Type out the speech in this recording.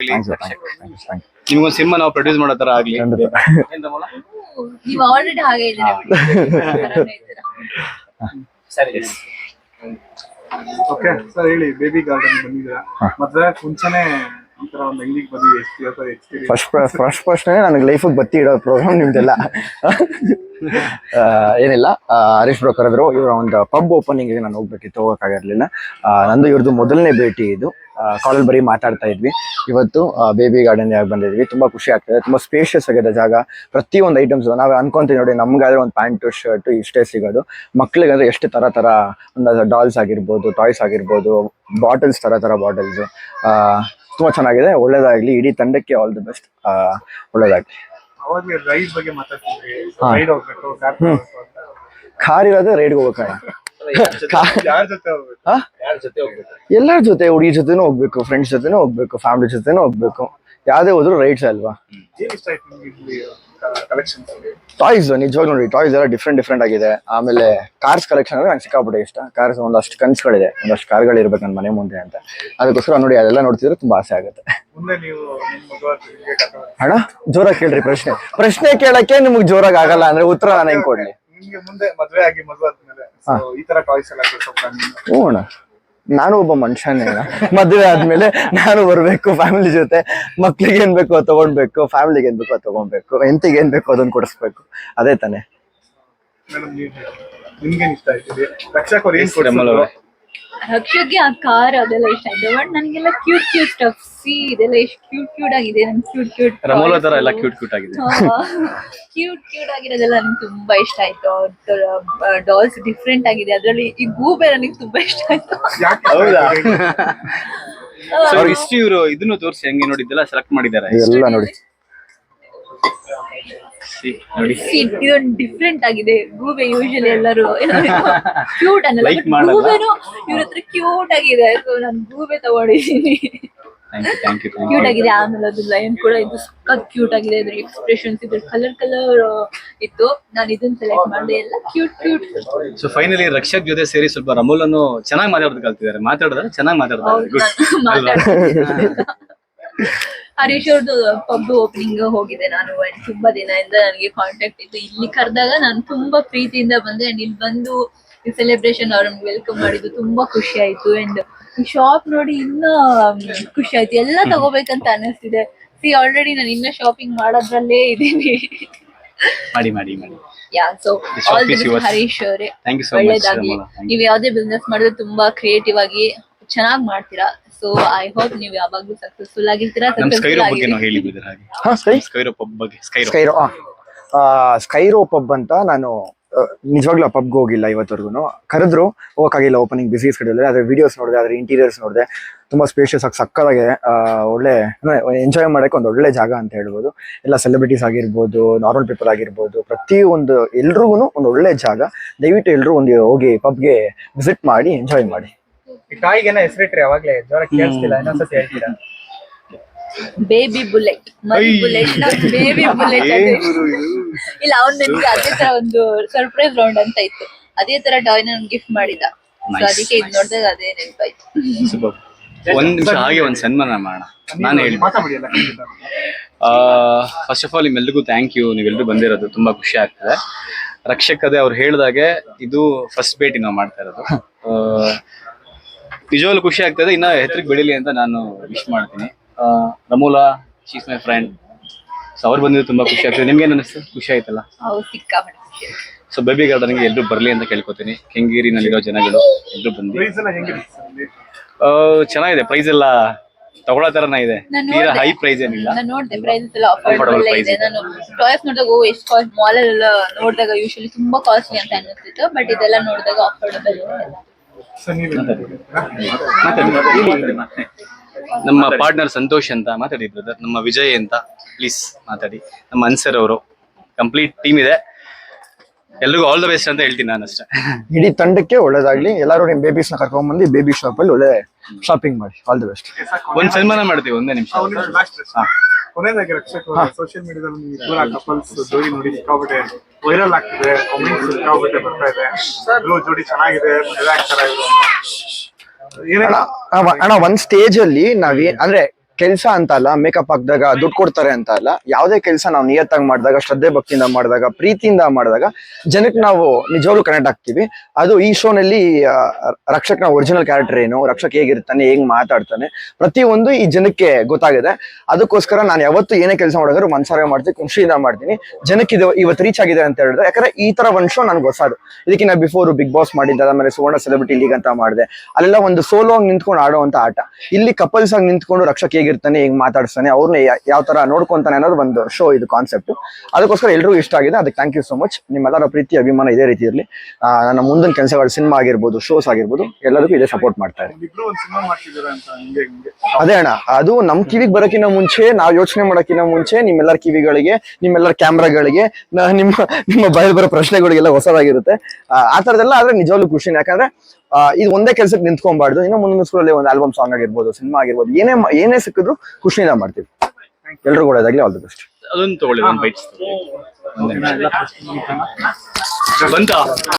ನಿಮ್ಗೊಂದು ಸಿನಿಮಾ ನಾವು ಪ್ರೊಡ್ಯೂಸ್ ಮಾಡೋ ತರ ಆಗ್ಲಿ. ನೀವು ಆಲ್ರೆಡಿ ಹಾಗೆ ಸರಿ. ಓಕೆ ಸರ್ ಹೇಳಿ ಬೇಬಿ ಗಾರ್ಡನ್ ಬಂದಿದ್ದೀರಾ? ಮದ್ವೆ ಮುಂಚೆನೆ ಫಸ್ಟ್ ಫಸ್ಟ್ ಫಸ್ಟ್ ನನಗೆ ಲೈಫಿಗೆ ಬತ್ತಿ ಇಡೋ ಪ್ರೋಗ್ರಾಮ್ ನಿಮ್ದೆಲ್ಲ. ಏನಿಲ್ಲ. ಹರೀಶ್ ಬ್ರೋ ಕರೆದ್ರು ಇವರ ಒಂದು ಪಬ್ ಓಪನಿಂಗ್ ನಾನು ಹೋಗ್ಬೇಕಿತ್ತು ಹೋಗೋಕ್ಕಾಗಿರ್ಲಿಲ್ಲ. ಆಗಿರ್ಲಿಲ್ಲ ನಂದು ಇವ್ರದ್ದು ಮೊದಲನೇ ಭೇಟಿ ಇದು. ಕಾಲಲ್ಲಿ ಬರೀ ಮಾತಾಡ್ತಾ ಇದ್ವಿ. ಇವತ್ತು ಬೇಬಿ ಗಾರ್ಡನ್ ಯಾಕೆ ಬಂದಿದ್ವಿ. ತುಂಬಾ ಖುಷಿ ಆಗ್ತದೆ ತುಂಬಾ ಸ್ಪೇಷಿಯಸ್ ಆಗಿದೆ ಜಾಗ. ಪ್ರತಿಯೊಂದು ಐಟಮ್ಸ್ ನಾವು ಅನ್ಕೊಂತೀವಿ ನೋಡಿ ನಮ್ಗಾದ್ರೆ ಒಂದು ಪ್ಯಾಂಟ್ ಶರ್ಟ್ ಇಷ್ಟೇ ಸಿಗೋದು. ಮಕ್ಳಿಗಾದ್ರೆ ಎಷ್ಟು ತರ ತರ ಒಂದು ಡಾಲ್ಸ್ ಆಗಿರ್ಬೋದು ಟಾಯ್ಸ್ ಆಗಿರ್ಬೋದು ಬಾಟಲ್ಸ್ ತರ ತರ ಬಾಟಲ್ಸ್ ತುಂಬಾ ಚೆನ್ನಾಗಿದೆ. ಒಳ್ಳೇದಾಗ್ಲಿ. ಇಡೀ ತಂಡಕ್ಕೆ ಆಲ್ ದಿ ಬೆಸ್ಟ್ ಒಳ್ಳೇದಾಗ್ಲಿ. ರೈಡ್ ರೈಡ್ ಕಾರ್ ಇರೋದೇ ರೈಡ್ಗೆ ಹೋಗ್ಬೇಕಣ ಎಲ್ಲರ ಜೊತೆ ಹುಡುಗಿ ಜೊತೆನೂ ಹೋಗ್ಬೇಕು ಫ್ರೆಂಡ್ಸ್ ಜೊತೆನೂ ಹೋಗ್ಬೇಕು ಫ್ಯಾಮಿಲಿ ಜೊತೆನೂ ಹೋಗ್ಬೇಕು. ಯಾವ್ದೇ ಹೋದ್ರು ರೈಟ್ಸ್ ಅಲ್ವಾ? ಟಾಯ್ಸ್ ನಿಜವಾಗ್ ನೋಡಿ ಟಾಯ್ಸ್ ಎಲ್ಲ ಡಿಫ್ರೆಂಟ್ ಡಿಫ್ರೆಂಟ್ ಆಗಿದೆ. ಆಮೇಲೆ ಕಾರ್ಸ್ ಕಲೆಕ್ಷನ್ ಅಂದ್ರೆ ನಂಗೆ ಸಿಕ್ಕಾಪಟ್ಟೆ ಇಷ್ಟ. ಕಾರ್ಸ್ ಒಂದಷ್ಟು ಕನ್ಸುಗಳಿದೆ ಒಂದಷ್ಟು ಕಾರ್ಗಳು ಇರ್ಬೇಕು ನನ್ನ ಮನೆ ಮುಂದೆ ಅಂತ. ಅದಕ್ಕೋಸ್ಕರ ನೋಡಿ ಅದೆಲ್ಲ ನೋಡ್ತಿದ್ರೆ ತುಂಬಾ ಆಸೆ ಆಗುತ್ತೆ. ಹಣ ಜೋರಾಗಿ ಕೇಳ್ರಿ ಪ್ರಶ್ನೆ. ಪ್ರಶ್ನೆ ಕೇಳಕ್ಕೆ ನಿಮ್ಗೆ ಜೋರಾಗಿ ಆಗಲ್ಲ ಅಂದ್ರೆ ಉತ್ತರ ನಾನು ಹೆಂಗ್ ಕೊಡ್ಲಿ? ಮುಂದೆ ಮದ್ವೆ ಆಗಿ ಮದುವೆ ಆದ್ಮೇಲೆ ಈ ತರ ಟಾಯ್ಸ್ ಎಲ್ಲ ಹ್ಞೂ ಅಣ್ಣ ನಾನು ಒಬ್ಬ ಮನುಷ್ಯನೇ. ಮದುವೆ ಆದ್ಮೇಲೆ ನಾನು ಬರ್ಬೇಕು ಫ್ಯಾಮಿಲಿ ಜೊತೆ. ಮಕ್ಳಿಗೆ ಏನ್ ಬೇಕೋ ತಗೊಳ್ಬೇಕು ತಗೊಂಡ್ಬೇಕು ಫ್ಯಾಮಿಲಿಗೆ ಏನ್ ಬೇಕೋ ಅದ್ ತಗೊಂಡ್ಬೇಕು ಎಂತಿಗೆ ಏನ್ ಬೇಕೋ ಅದನ್ನ ಕೊಡಿಸ್ಬೇಕು. ಅದೇ ತಾನೆ. ಇಷ್ಟ ಆಯ್ತು? ರಕ್ಷಕ್ಕೆ ಆ ಕಾರ್ ಅದೆಲ್ಲ ಇಷ್ಟ ಆಯ್ತು. ಬಟ್ ನನಗೆಲ್ಲ ಕ್ಯೂಟ್ ಕ್ಯೂಟ್ ಸ್ಟಫ್ ಸಿ ಇದೆಲ್ಲ ಎಷ್ಟು ಕ್ಯೂಟ್ ಕ್ಯೂಟ್ ಆಗಿದೆ. ನನ್ ಕ್ಯೂಟ್ ಕ್ಯೂಟ್ ರಮೋಲ ತರ ಎಲ್ಲ ಕ್ಯೂಟ್ ಕ್ಯೂಟ್ ಆಗಿದೆ. ಕ್ಯೂಟ್ ಕ್ಯೂಟ್ ಆಗಿರೋದೆಲ್ಲ ನನಗೆ ತುಂಬಾ ಇಷ್ಟ ಆಯ್ತು. ಡಾಲ್ಸ್ ಡಿಫ್ರೆಂಟ್ ಆಗಿದೆ. ಅದರಲ್ಲಿ ಈ ಗೂಬೆ ನನಗೆ ತುಂಬಾ ಇಷ್ಟ ಆಯ್ತು. ಹೌದಾ? ಸೊ ಇಷ್ಟು ಇವರು ಇದನ್ನು ತೋರಿಸಿ ಹೆಂಗೆ ನೋಡಿದ್ದೆಲ್ಲ ಸೆಲೆಕ್ಟ್ ಮಾಡಿದ್ದಾರೆ. ಎಲ್ಲ ನೋಡಿ. See, ನೋಡಿ. ಇದೊಂದು ಡಿಫ್ರೆಂಟ್ ಆಗಿದೆ. ಗೂಬೆ ಯೂಶಲಿ ಎಲ್ಲರೂ ಕ್ಯೂಟ್ ಅನ್ನಲ್ಲ Like ಮಾಡಲ್ಲ. ಗೂಬೆನು ಇವ್ರ ಹತ್ರ ಕ್ಯೂಟ್ ಆಗಿದೆ. ಸೊ ನಾನು ಗೂಬೆ ತಗೊಂಡಿದ್ದೀನಿ. Thank you thank you cute ಆಗಿದೆ ಆಮೇಲೆ ಅದು ಲಯನ್ ಕೂಡ ಇದು ಸಖತ್ ಕ್ಯೂಟ್ ಆಗಿದೆ. ಅದ್ರ ಎಕ್ಸ್ಪ್ರೆಷನ್ಸ್ ಇದ್ರ ಕಲರ್ ಕಲರ್ ಇತ್ತು. ನಾನು ಇದನ್ನ ಸೆಲೆಕ್ಟ್ ಮಾಡಿದೆ. ಎಲ್ಲ cute cute so finally Rakshak ಜೊತೆ ಸೇರಿ ಸ್ವಲ್ಪ ರಮೋಲನ್ನು ಚೆನ್ನಾಗಿ ಮಾತಾಡೋದು ಕಲ್ತಿದ್ದಾರೆ. ಮಾತಾಡಿದ್ರೆ ಚೆನ್ನಾಗಿ ಮಾತಾಡ್ತಾರೆ. ನಾನು ಮಾತಾಡ್ತಿದ್ದೆ. ಹರೀಶ್ ಅವ್ರದ್ದು ಪಬ್ ಓಪನಿಂಗ್ ಹೋಗಿದೆ. ನಾನು ಅಂಡ್ ತುಂಬಾ ದಿನದಿಂದ ನನಗೆ ಕಾಂಟ್ಯಾಕ್ಟ್ ಇತ್ತು ಇಲ್ಲಿ ಕರೆದಾಗ ನಾನು ತುಂಬಾ ಪ್ರೀತಿಯಿಂದ ಬಂದೆ ಅಂಡ್ ಇಲ್ಲಿ ಬಂದು ಈ ಸೆಲೆಬ್ರೇಷನ್ ಅವ್ರನ್ನ ವೆಲ್ಕಮ್ ಮಾಡಿದ್ದು ತುಂಬಾ ಖುಷಿ ಆಯ್ತು ಅಂಡ್ ಈ ಶಾಪ್ ನೋಡಿ ಇನ್ನ ಖುಷಿ ಆಯ್ತು. ಎಲ್ಲ ತಗೋಬೇಕಂತ ಅನಿಸ್ತಿದೆ. ಸಿ ಆಲ್ರೆಡಿ ನಾನು ಇನ್ನ ಶಾಪಿಂಗ್ ಮಾಡೋದ್ರಲ್ಲೇ ಇದ್ದೀನಿ. ಮಾಡಿ ಮಾಡಿ ಮಾಡಿ. Yeah so all the. Harish ಅವರೇ. ಒಳ್ಳೇದಾಗಿ. ನೀವು ಯಾವುದೇ ಬಿಸ್ನೆಸ್ ಮಾಡಿದ್ರೆ ತುಂಬಾ ಕ್ರಿಯೇಟಿವ್ ಆಗಿ ಚೆನ್ನಾಗಿ ಮಾಡ್ತೀರಾ? ಸೊ ಐ ಹೋಪ್ ನೀವು ಯಾವಾಗ್ಲೂ ಸಕ್ಸಸ್ಫುಲ್ ಆಗಿರ್ತೀರಾ ನಮ್ ಸ್ಕೈರೋ ಬಗ್ಗೆ ಆಗಿರಿ. ನಾವು ಹೇಳಿದ್ರೆ ಹಾಗೆ. ಹಾ ಸ್ಕೈ ಸ್ಕೈರೋ ಪಬ್ ಬಗ್ಗೆ. ಸ್ಕೈರೋ ಸ್ಕೈರೋ ಸ್ಕೈರೋ ಪಬ್ ಅಂತ ನಾನು ನಿಜವಾಗ್ಲೂ ಆ ಪಬ್ಗೆ ಹೋಗಿಲ್ಲ ಇವತ್ತವರೆಗೂ ಕರೆದ್ರು ಹೋಗಕ್ಕಾಗಿಲ್ಲ ಓಪನಿಂಗ್ ಬಿಸಿ ಸ್ಕೆಡ್ಯೂಲ್ ಅದ್ರ ವಿಡಿಯೋಸ್ ನೋಡಿದೆ ಅದ್ರ ಇಂಟೀರಿಯರ್ಸ್ ನೋಡಿದೆ. ತುಂಬಾ ಸ್ಪೇಷಿಯಸ್ ಆಗಿ ಸಕ್ಕದಾಗೆ ಒಳ್ಳೆ ಎಂಜಾಯ್ ಮಾಡಕ್ಕೆ ಒಂದು ಒಳ್ಳೆ ಜಾಗ ಅಂತ ಹೇಳ್ಬೋದು. ಎಲ್ಲ ಸೆಲೆಬ್ರಿಟೀಸ್ ಆಗಿರ್ಬೋದು ನಾರ್ಮಲ್ ಪೀಪಲ್ ಆಗಿರ್ಬೋದು ಪ್ರತಿಯೊಂದು ಎಲ್ರಿಗೂ ಒಂದು ಒಳ್ಳೆ ಜಾಗ. ದಯವಿಟ್ಟು ಎಲ್ಲರೂ ಒಂದು ಹೋಗಿ ಪಬ್ಗೆ ವಿಸಿಟ್ ಮಾಡಿ ಎಂಜಾಯ್ ಮಾಡಿ. ಈ ಕಾಯಿಗೆನ ಹೆಸರಿಟ್ರಿ ಅವಾಗ್ಲೇ ಜ್ವರ ಕೇಳಿಸ್ತಿಲ್ಲ ಇನ್ನೊಂದ್ಸತಿ ಹೇಳ್ತೀರಾ? Baby bullet. Bullet baby bullet ಇಲ್ಲ ಅವ್ನ್ ನನಗೆ ಅದೇ ತರ ಒಂದು ಸರ್ಪ್ರೈಸ್ ರೌಂಡ್ ಅಂತ ಇತ್ತು. ಅದೇ ತರ ಟಾಯ್ ನನ್ ಗಿಫ್ಟ್ ಮಾಡಿದ. ಸೊ ಅದಕ್ಕೆ ಇದು ನೋಡಿದಾಗ ಅದೇ ನೆನಪಾಯ್ತು. ಒಂದ್ ನಿಮಿಷ ಹಾಗೆ ಒಂದ್ ಸನ್ಮಾನ ಮಾಡೋಣ. ನಾನು ಹೇಳಿ ಫಸ್ಟ್ ಆಫ್ ಆಲ್ ನಿಮ್ಮೆಲ್ರಿಗೂ ಥ್ಯಾಂಕ್ ಯು ನೀವೆಲ್ಲರೂ ಬಂದಿರೋದು ತುಂಬಾ ಖುಷಿ ಆಗ್ತದೆ. ರಕ್ಷಕ್ ಅದೇ ಅವ್ರು ಹೇಳ್ದಾಗೆ ಇದು ಫಸ್ಟ್ ಭೇಟಿ ನಾವು ಮಾಡ್ತಾ ಇರೋದು. ಆ, ನಿಜವಾಗ್ಲೂ ಖುಷಿ ಆಗ್ತದೆ. ಇನ್ನ ಹೆತ್ರಕ್ಕೆ ಬೆಳಿಲಿ ಅಂತ ನಾನು ವಿಶ್ ಮಾಡ್ತೀನಿ. Ramola she's my friend so ಅವ್ರು ಬಂದಿದ್ದು ತುಂಬಾ ಖುಷಿ ಆಗ್ತದೆ. ನಿಮ್ಗೆ ಏನ್ ಅನಿಸ್ತು ಖುಷಿ ಆಯ್ತಲ್ಲ? ಸೊ ಬೇಬಿ ಗಾರ್ಡನ್ಗೆ ಎಲ್ಲರೂ ಬರ್ಲಿ ಅಂತ ಕೇಳ್ಕೊತೀನಿ. ಕೆಂಗೇರಿನಲ್ಲಿರೋ ಜನಗಳು ಎಲ್ಲರೂ ಬಂದು. ಪ್ರೈಸ್ ಚೆನ್ನಾಗಿದೆ. ಪ್ರೈಸ್ ಎಲ್ಲ ತಗೊಳ್ಳೋ ತರನ ಇದೆ. ತೀರಾ ಹೈ ಪ್ರೈಸ್ ಏನಿಲ್ಲ. ನಾನು ನೋಡಿದೆ ಪ್ರೈಸಸ್ ಎಲ್ಲ ಅಫೋರ್ಡಬಲ್ ಇದೆ. ನಾನು ಟಾಯ್ಸ್ ನೋಡಿದಾಗ ಓ ಎಷ್ಟು ಕಾಸ್ಟ್ ಮಾಲ್ ಎಲ್ಲ ನೋಡಿದಾಗ ಯೂಶಲಿ ತುಂಬಾ ಕಾಸ್ಟ್ಲಿ ಅಂತ ಅನಿಸ್ತಿತ್ತು ಬಟ್ ಇದೆಲ್ಲ ನೋಡಿದಾಗ ಅಫೋರ್ಡಬಲ್ ಇದೆ. ನಮ್ಮ ಪಾರ್ಟ್ನರ್ ಸಂತೋಷ್ ಅಂತ ಮಾತಾಡಿ ಬ್ರದರ್ ನಮ್ಮ ವಿಜಯ್ ಅಂತ ಪ್ಲೀಸ್ ಮಾತಾಡಿ. ನಮ್ಮ ಅನ್ಸರ್ ಅವರು ಕಂಪ್ಲೀಟ್ ಟೀಮ್ ಇದೆ. ಎಲ್ಲರಿಗೂ ಆಲ್ ದ ಬೆಸ್ಟ್ ಅಂತ ಹೇಳ್ತೀನಿ ನಾನು ಅಷ್ಟೇ. ಇಡೀ ತಂಡಕ್ಕೆ ಒಳ್ಳೇದಾಗ್ಲಿ. ಎಲ್ಲರೂ ನಿಮ್ನ ಕರ್ಕೊಂಡ್ ಬಂದು ಬೇಬಿ ಶಾಪ್ ಅಲ್ಲಿ ಒಳ್ಳೆ ಶಾಪಿಂಗ್ ಮಾಡಿ. ಆಲ್ ದ ಬೆಸ್ಟ್ ಒಂದ್ ಸನ್ಮಾನ ಮಾಡ್ತೀವಿ ಒಂದೇ ನಿಮಿಷ. ಕೊನೆಯದಾಗಿ ರಕ್ಷಕ್ ಸೋಷಿಯಲ್ ಮೀಡಿಯಾದಲ್ಲಿ ನೀವು ಇಬ್ಬರ ಕಪಲ್ಸ್ ಜೋಡಿ ನೋಡಿ ಸಿಕ್ಕಾಬಿಟ್ಟೆ ವೈರಲ್ ಆಗ್ತಿದೆ ಕಾಮೆಂಟ್ಸ್ ಸಿಕ್ಕಾಬಿಟ್ಟೆ ಬರ್ತಾ ಇದೆ. ಜೋಡಿ ಚೆನ್ನಾಗಿದೆ ಮದುವೆ ಆಗ್ತಾರ ಇವರು ಅಣ್ಣ ಒಂದ್ ಸ್ಟೇಜ್ ಅಲ್ಲಿ ನಾವೇ ಅಂದ್ರೆ ಕೆಲಸ ಅಂತ ಅಲ್ಲ ಮೇಕಪ್ ಹಾಕಿದಾಗ ದುಡ್ಡು ಕೊಡ್ತಾರೆ ಅಂತ ಅಲ್ಲ, ಯಾವುದೇ ಕೆಲಸ ನಾವು ನಿಯತ್ತಾಗಿ ಮಾಡಿದಾಗ, ಶ್ರದ್ಧೆ ಭಕ್ತಿಯಿಂದ ಮಾಡಿದಾಗ, ಪ್ರೀತಿಯಿಂದ ಮಾಡಿದಾಗ ಜನಕ್ಕೆ ನಾವು ನಿಜವಾಗ್ಲೂ ಕನೆಕ್ಟ್ ಆಗ್ತೀವಿ. ಅದು ಈ ಶೋನಲ್ಲಿ ರಕ್ಷಕ್ನ ಒರಿಜಿನಲ್ ಕ್ಯಾರೆಕ್ಟರ್ ಏನು, ರಕ್ಷಕ್ ಹೇಗಿರ್ತಾನೆ, ಹೇಗೆ ಮಾತಾಡ್ತಾನೆ, ಪ್ರತಿಯೊಂದು ಈ ಜನಕ್ಕೆ ಗೊತ್ತಾಗಿದೆ. ಅದಕ್ಕೋಸ್ಕರ ನಾನು ಯಾವತ್ತು ಏನೇ ಕೆಲಸ ಮಾಡಿದ್ರು ಮನ್ಸಾರ ಮಾಡ್ತೀನಿ, ಖುಷಿಯಿಂದ ಮಾಡ್ತೀನಿ. ಜನಕ್ಕೆ ಇದು ಇವತ್ತು ರೀಚ್ ಆಗಿದೆ ಅಂತ ಹೇಳಿದ್ರೆ, ಯಾಕಂದ್ರೆ ಈ ತರ ಒಂದು ಶೋ ನನ್ಗೆ ಹೊಸದು. ಇದಕ್ಕಿಂತ ಬಿಫೋರ್ ಬಿಗ್ ಬಾಸ್ ಮಾಡಿದ್ದೆ ಆಮೇಲೆ ಸುವರ್ಣ ಸೆಲೆಬ್ರಿಟಿ ಲೀಗ್ ಅಂತ ಮಾಡಿದೆ. ಅಲ್ಲೆಲ್ಲ ಒಂದು ಸೋಲೋ ಆಗಿ ನಿಂತ್ಕೊಂಡು ಆಡುವಂತ ಆಟ. ಇಲ್ಲಿ ಕಪಲ್ಸ್ ಆಗಿ ನಿಂತ್ಕೊಂಡು ರಕ್ಷಕ್ ಹೇಗಿರ್ತಾನೆ ಹೇಗೆ ಮಾತಾಡ್ತಾನೆ ಅವ್ರನ್ನ ಯಾವ ತರ ನೋಡ್ಕೊಂತಾನೆ ಅನ್ನೋದು ಒಂದು ಶೋ ಇದು ಕಾನ್ಸೆಪ್ಟ್ ಅದಕ್ಕೋಸ್ಕರ ಎಲ್ರಿಗೂ ಇಷ್ಟ ಆಗಿದೆ ಅದಕ್ಕೆ ಥ್ಯಾಂಕ್ ಯು ಸೊ ಮಚ್ ನಿಮ್ಮೆಲ್ಲರ ಪ್ರೀತಿ ಅಭಿಮಾನ ಇದೇ ರೀತಿ ಇರಲಿ. ನನ್ನ ಮುಂದಿನ ಕೆಲಸಗಳು ಸಿನಿಮಾ ಆಗಿರ್ಬೋದು ಶೋಸ್ ಆಗಿರ್ಬೋದು ಎಲ್ಲರಿಗೂ ಇದೇ ಸಪೋರ್ಟ್ ಮಾಡ್ತಾರೆ ಅದೇ ಅಣ್ಣ ಅದು ನಮ್ ಕಿವಿಗೆ ಬರೋಕ್ಕಿಂತ ಮುಂಚೆ ನಾವು ಯೋಚನೆ ಮಾಡೋಕ್ಕಿಂತ ಮುಂಚೆ ನಿಮ್ಮೆಲ್ಲರ ಕಿವಿಗಳಿಗೆ ನಿಮ್ಮೆಲ್ಲರ ಕ್ಯಾಮ್ರಾಗಳಿಗೆ ನಿಮ್ಮ ನಿಮ್ಮ ಬಯಲು ಬರೋ ಪ್ರಶ್ನೆಗಳಿಗೆಲ್ಲ ಹೊಸದಾಗಿರುತ್ತೆ ಆ, ಥರದ್ದೆಲ್ಲ ಆದ್ರೆ ನಿಜವಾಗ್ಲೂ ಖುಷಿನೇ. ಯಾಕಂದ್ರೆ ಇದು ಒಂದೇ ಕೆಲಸಕ್ಕೆ ನಿಂತ್ಕೊಬಾರ್ದು. ಇನ್ನೂ ಮುಂದಿನ ಸ್ಕೂಲಲ್ಲಿ ಒಂದು ಆಲ್ಬಮ್ ಸಾಂಗ್ ಆಗಿರ್ಬೋದು ಸಿನಿಮಾ ಆಗಿರ್ಬೋದು ಏನೇ ಏನೇ ಸಿಕ್ಕಿದ್ರು ಖುಷಿಯಿಂದ ಮಾಡ್ತೀವಿ. ಎಲ್ರಿಗೂ ಒಳ್ಳೇದಾಗ್ಲಿ ಆಲ್ ದಿ ಬೆಸ್ಟ್ ಅದೊಂದು ತಗೊಳ್ಳಿ ಒಂದು ಬೈಟ್ಸ್ ಬಂತಾ?